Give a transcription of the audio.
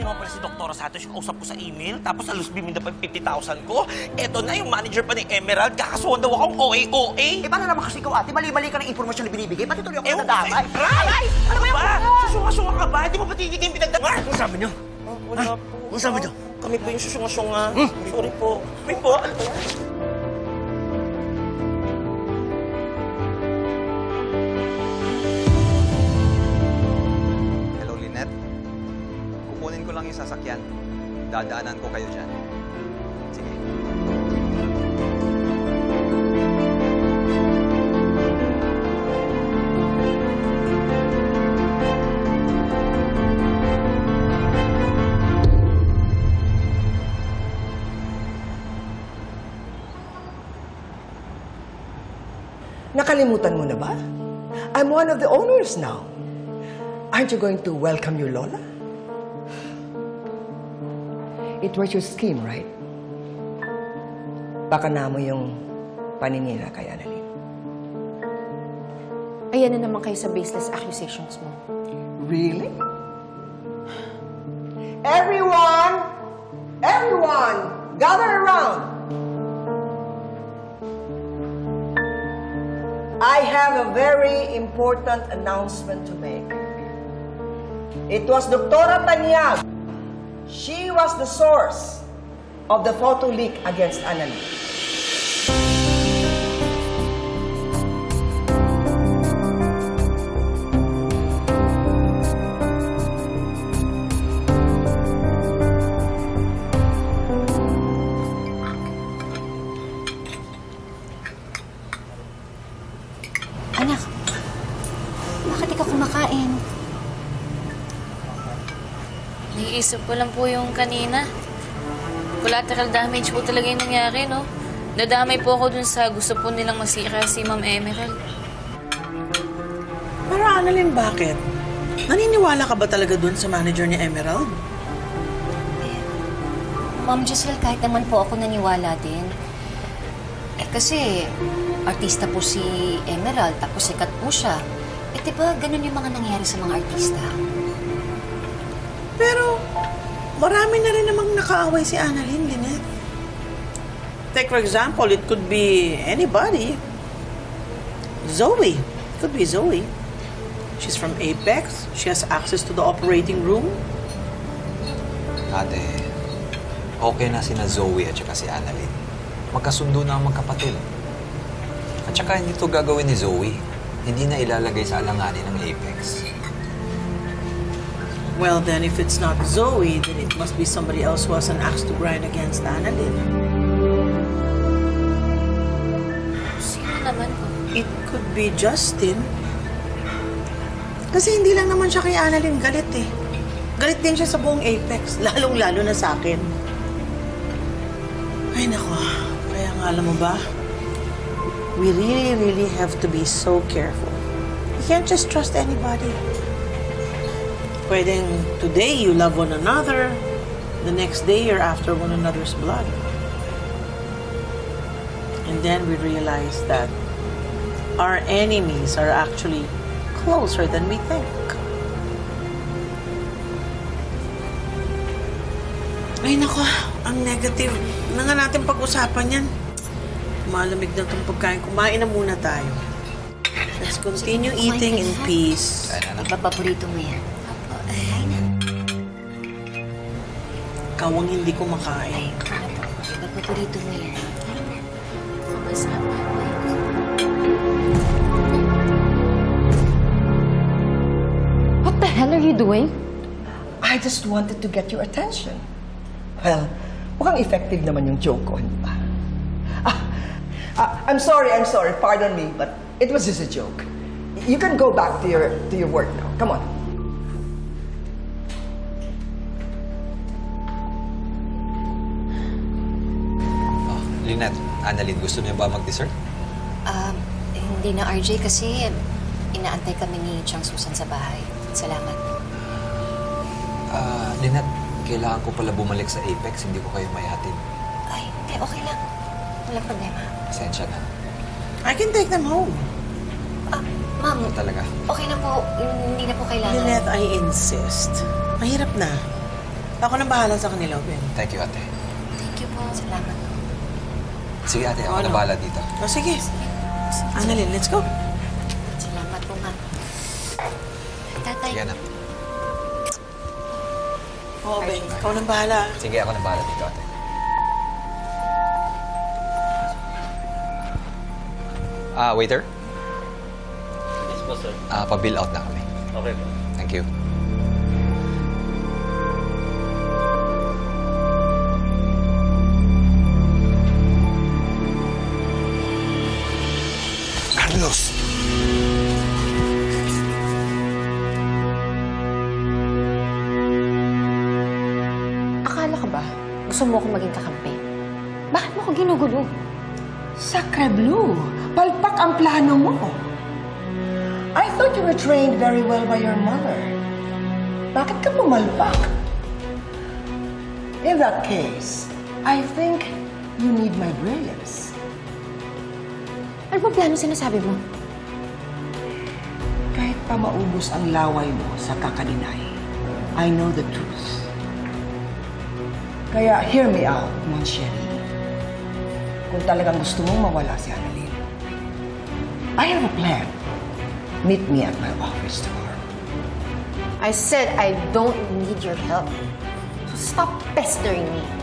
Hindi naman pala si Dr. Santos yung kausap ko sa email, tapos alos biminda pa yung 50,000 ko. Eto na, yung manager pa ni Emerald, kakasuhan daw akong OA-OA. Eh, paano naman kasi ikaw, ate? Mali-mali ka ng impormasyon na binibigay. Pati tuloy ako ko nadamay. Aray! Ano ba yan? Susunga-sunga ka ba? Hindi mo ba titigil yung pinagdama? Ano sabi niyo? Wala po. Ano sabi niyo? Kami po yung susunga-sunga. Sorry po. Sorry po. Ano ba yan? Ko lang yung sasakyan. Dadaanan ko kayo dyan. Sige. Nakalimutan mo na ba? I'm one of the owners now. Aren't you going to welcome your Lola? It was your scheme, right? Baka na mo yung paninira kay Annalyn. Ayan na naman kayo sa baseless accusations mo. Really? Everyone! Everyone! Gather around! I have a very important announcement to make. It was Dr. Tanyag. She was the source of the photo leak against Annalyn. Naiisip ko lang po yung kanina. Collateral damage po talaga yung nangyari, no? Nadamay po ako dun sa gusto po nilang masira si Ma'am Emerald. Pero Annalyn, bakit? Naniniwala ka ba talaga dun sa manager ni Emerald? Ma'am Giselle, kahit naman po ako naniwala din. Eh kasi, artista po si Emerald, tapos sikat po siya. Eh di ba, ganun yung mga nangyari sa mga artista? Pero, marami na rin namang nakaaway si Annalyn, Lynette. Take for example, it could be anybody. Zoe. It could be Zoe. She's from Apex. She has access to the operating room. Ate, okay na sina Zoe at saka si Annalyn. Magkasundo na ang magkapatid. At saka hindi to gagawin ni Zoe. Hindi na ilalagay sa alanganin ng Apex. Well, then, if it's not Zoe, then it must be somebody else who has an axe to grind against Annalyn. Sino naman po? It could be Justin. Kasi hindi lang naman siya kay Annalyn galit eh. Galit din siya sa buong Apex, lalong-lalo na sa akin. Ay nako, kaya nga alam mo ba, we really, really have to be so careful. You can't just trust anybody. Pwedeng today you love one another, the next day you're after one another's blood. And then we realize that our enemies are actually closer than we think. Ay nako, ang negative. Na nga natin pag-usapan yan. Malamig na itong pagkain. Kumain na muna tayo. Let's continue eating in peace. Kaya na Iba paborito mo yan. Ikaw ang hindi kumakain. Ano po? Paborito mo yan. Masama. What the hell are you doing? I just wanted to get your attention. Well, mukhang effective naman yung joke ko, hindi ba? Ah, ah, I'm sorry, I'm sorry. Pardon me, but it was just a joke. You can go back to your to your work now. Come on. Lynette, Annalyn, gusto niyo ba mag-dessert? Um, hindi na RJ kasi inaantay kami ni Chang Susan sa bahay. Salamat. Ah, Lynette, kailangan ko pala bumalik sa Apex. Hindi ko kayo may hatid. Ay, hindi, okay lang. Walang problema. Pasensya na. I can take them home. Ah, ma'am, Ito talaga. okay na po. Hindi na po kailangan. Lynette, I insist. Mahirap na. Ako nang bahala sa kanila, Ben. Thank you, ate. Thank you po. Salamat po. Sige, ate. Ako Ano? na bahala dito. O sige. Annalyn, let's go. Salamat po, ma'am. Tatay, Sige na. Oo, Ben. Ikaw nang bahala. Sige, ako na bahala dito, ate. Ah, waiter? Yes po, sir. Ah, pa-bill out na kami. Okay po. Thank you. Gusto mo akong maging kakampi? Bakit mo ako ginugulo? Sacre Blue, palpak ang plano mo. I thought you were trained very well by your mother. Bakit ka pumalpak? In that case, I think you need my brilliance. Ano ba plano sinasabi mo? Kahit pa maubos ang laway mo sa kakalinay, I know the truth. Kaya hear me out, Mon Chéri. Kung talagang gusto mong mawala si Annalyn, I have a plan. Meet me at my office tomorrow. I said I don't need your help. Stop pestering me.